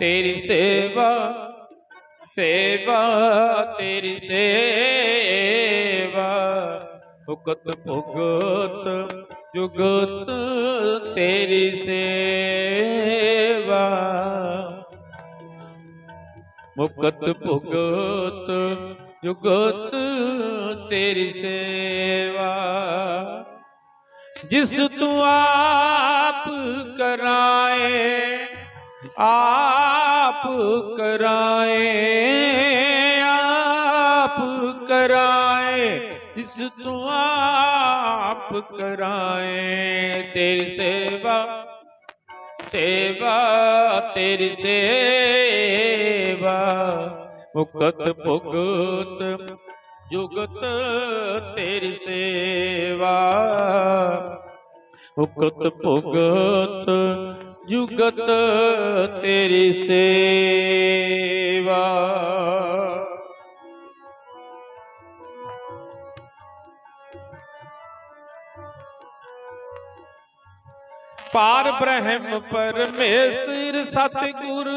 ਤੇਰੀ ਸੇਵਾ ਸੇਵਾ, ਤੇਰੀ ਸੇਵਾ। ਭੁਗਤ ਭੁਗਤ, ਜੁਗਤ, ਤੇਰੀ ਸੇਵਾ। ਮੁਕਤ ਭੁਗਤ, ਜੁਗਤ, ਤੇਰੀ ਸੇਵਾ। ਜਿਸ ਤੂੰ ਆਪ ਕਰਾਏ ਆ ਕਰਾਏ, ਆਪ ਕਰਾਏ, ਜਿਸ ਤੂੰ ਆਪ ਕਰਾਏ। ਤੇਰੀ ਸੇਵਾ ਸੇਵਾ, ਤੇਰੀ ਸੇਵਾ। ਮੁਕਤ ਭੁਗਤ ਜੁਗਤ, ਤੇਰੀ ਸੇਵਾ। ਮੁਕਤ ਭੁਗਤ ਜੁਗਤ ਤੇਰੀ ਸੇਵਾ। ਪਾਰ ਬ੍ਰਹਮ ਪਰਮੇਸ਼ਰ ਸਤਿਗੁਰ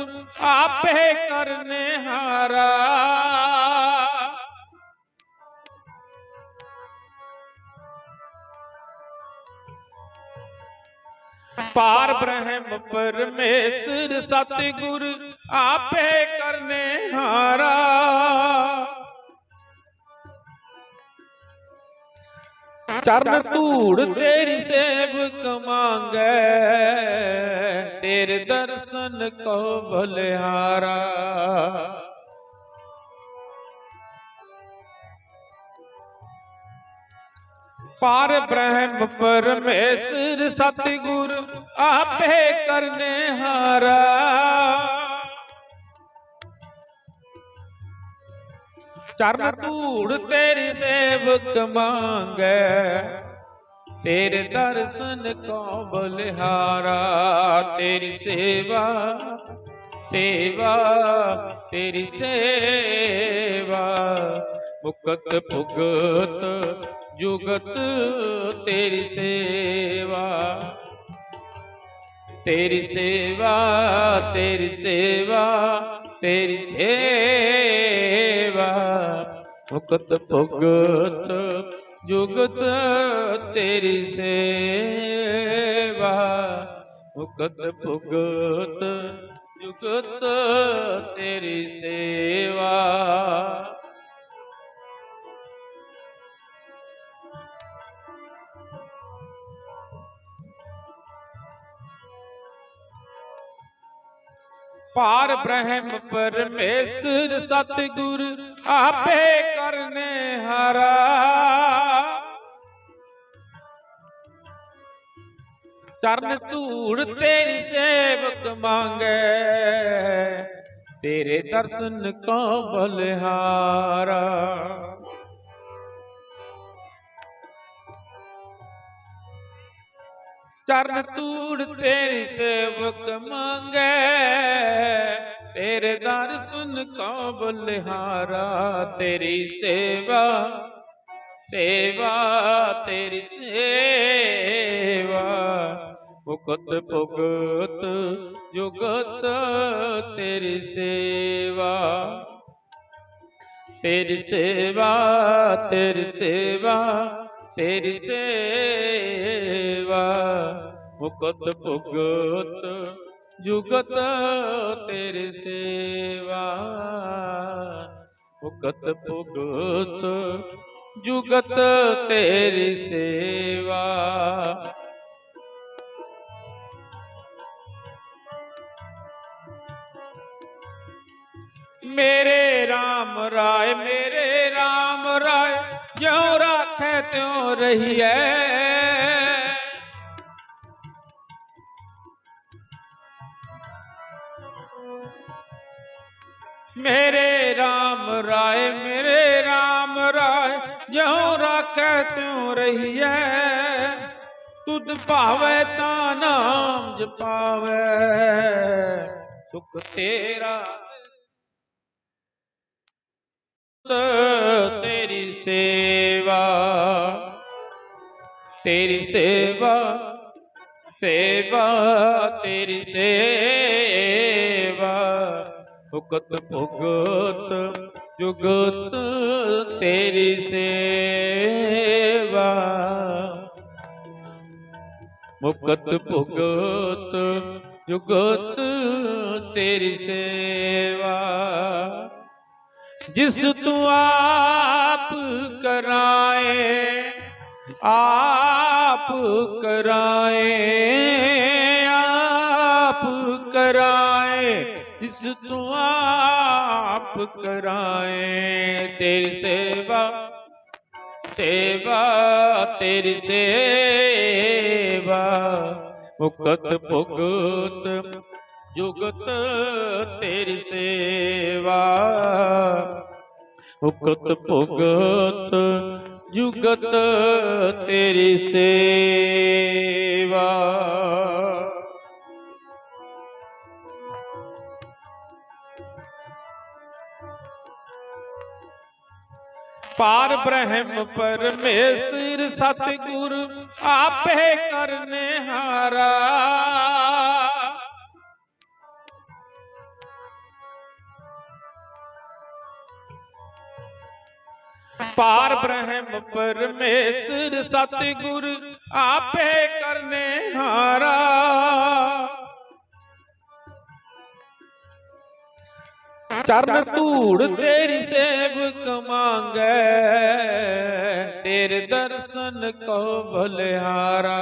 ਆਪੇ ਕਰਨੇ ਹਾਰਾ ਪਾਰ ਬ੍ਰਹਮ ਪਰਮੇਸ਼ਰ ਸਤਿਗੁਰ ਆਪੇ ਕਰਨੇ ਹਾਰਾ। ਚਰਨ ਧੂੜ ਤੇਰੀ ਸੇਵਕ ਮੰਗੈ ਤੇਰੇ ਦਰਸ਼ਨ ਕੋ ਬਲਿਹਾਰਾ। ਪਾਰ ਬ੍ਰਹਮ ਪਰਮੇਸ਼ਰ, ਸਤਿਗੁਰ ਆਪੇ ਕਰਨੇ ਹਾਰਾ। ਚਰਨ ਧੂੜ ਤੇਰੀ ਸੇਵਕ ਮੰਗੈ, ਤੇਰੇ ਦਰਸ਼ਨ ਕੋ ਬਲਿਹਾਰਾ ਤੇਰੀ ਸੇਵਾ ਸੇਵਾ, ਤੇਰੀ ਸੇਵਾ, ਮੁਕਤ ਭੁਗਤ ਜੁਗਤ ਤੇਰੀ ਸੇਵਾ ਤੇਰੀ ਸੇਵਾ ਤੇਰੀ ਸੇਵਾ ਤੇਰੀ ਸੇਵਾ। ਮੁਕਤ ਭੁਗਤ ਜੁਗਤ ਤੇਰੀ ਸੇਵਾ, ਮੁਕਤ ਭੁਗਤ ਜੁਗਤ ਤੇਰੀ ਸੇਵਾ। ਭਾਰ ਬ੍ਰਹਮ ਪਰਮੇਸ਼ਰ ਸਤਿਗੁਰ ਆਪੇ ਕਰਨੇ ਹਾਰਾ। ਚਰਨ ਧੂੜ ਤੇਰੀ ਸੇਵਕ ਮੰਗੈ, ਤੇਰੇ ਦਰਸ਼ਨ ਕੋ ਬਲਿਹਾਰਾ। ਚਰਨ ਤੂੜ ਤੇਰੀ ਸੇਵਕ ਮੰਗੈ, ਤੇਰੇ ਦਰ ਸੁਨ ਕੋ ਬਲਿਹਾਰਾ, ਤੇਰੀ ਸੇਵਾ ਸੇਵਾ, ਤੇਰੀ ਸੇਵਾ। ਮੁਕਤ ਭੁਗਤ ਜੁਗਤ ਤੇਰੀ ਸੇਵਾ ਤੇਰੀ ਸੇਵਾ ਤੇਰੀ ਸੇਵਾ। ਤੇਰੀ ਸੇਵਾ, ਮੁਕਤ ਭੁਗਤ ਜੁਗਤ ਤੇਰੀ ਸੇਵਾ। ਮੁਕਤ ਭੁਗਤ ਜੁਗਤ ਤੇਰੀ ਸੇਵਾ। ਮੇਰੇ RAM ਰਾਏ, ਮੇਰੇ RAM ਰਾਏ, ਜਿਉ ਰਾਖੇ ਤਿਉ ਰਹੀਐ। ਮੇਰੇ RAM ਰਾਏ, ਮੇਰੇ RAM ਰਾਏ, ਜਿਉ ਰਾਖੇ ਤਿਉ ਰਹੀਐ। ਤੁਧ ਭਾਵੇ ਤਾਂ ਨਾਮ ਜਪਾਵੇ। ਸੁਖ ਤੇਰਾ ਤੇਰੀ ਸੇਵਾ ਤੇਰੀ ਸੇਵਾ ਸੇਵਾ, ਤੇਰੀ ਸੇਵਾ। ਉਕਤ ਭੁਗਤ, ਜੁਗਤ, ਤੇਰੀ ਸੇਵਾ। ਮੁਕਤ ਭੁਗਤ, ਜੁਗਤ, ਤੇਰੀ ਸੇਵਾ। ਜਿਸ ਤੂੰ ਆਪ ਕਰਾਏ ਆਪ ਕਰਾਏ ਆਪ ਕਰਾਏ ਜਿਸ ਤੂੰ ਆਪ ਕਰਾਏ। ਤੇਰੀ ਸੇਵਾ ਸੇਵਾ, ਤੇਰੀ ਸੇਵਾ। ਮੁਕਤ ਭੁਗਤ ਜੁਗਤ ਤੇਰੀ ਸੇਵਾ। ਮੁਕਤ ਭੁਗਤ ਜੁਗਤ ਤੇਰੀ ਸੇਵਾ। ਪਾਰ ਬ੍ਰਹਮ ਪਰਮੇਸ਼ਰ ਸਤਿਗੁਰ ਆਪੇ ਕਰਨੇ ਹਾਰਾ ਪਾਰ ਬ੍ਰਹਮ ਪਰਮੇਸ਼ਰ, ਸਤਿਗੁਰ ਆਪੇ ਕਰਨੇ ਹਾਰਾ। ਚਰਨ ਧੂੜ ਤੇਰੀ ਸੇਵਕ ਮੰਗੈ ਤੇਰੇ ਦਰਸ਼ਨ ਕੋ ਬਲਿਹਾਰਾ।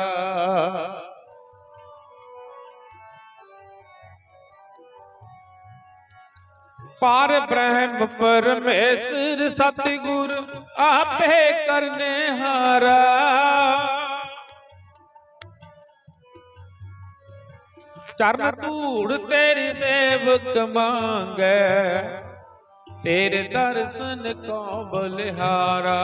ਪਾਰ ਬ੍ਰਹਮ ਪਰਮੇਸ਼ਰ, ਸਤਿਗੁਰ ਆਪੇ ਕਰਨੇ ਹਾਰਾ। ਚਰਨ ਧੂੜ ਤੇਰੀ ਸੇਵਕ ਮੰਗੈ, ਤੇਰੇ ਦਰਸ਼ਨ ਕੋ ਬਲਿਹਾਰਾ।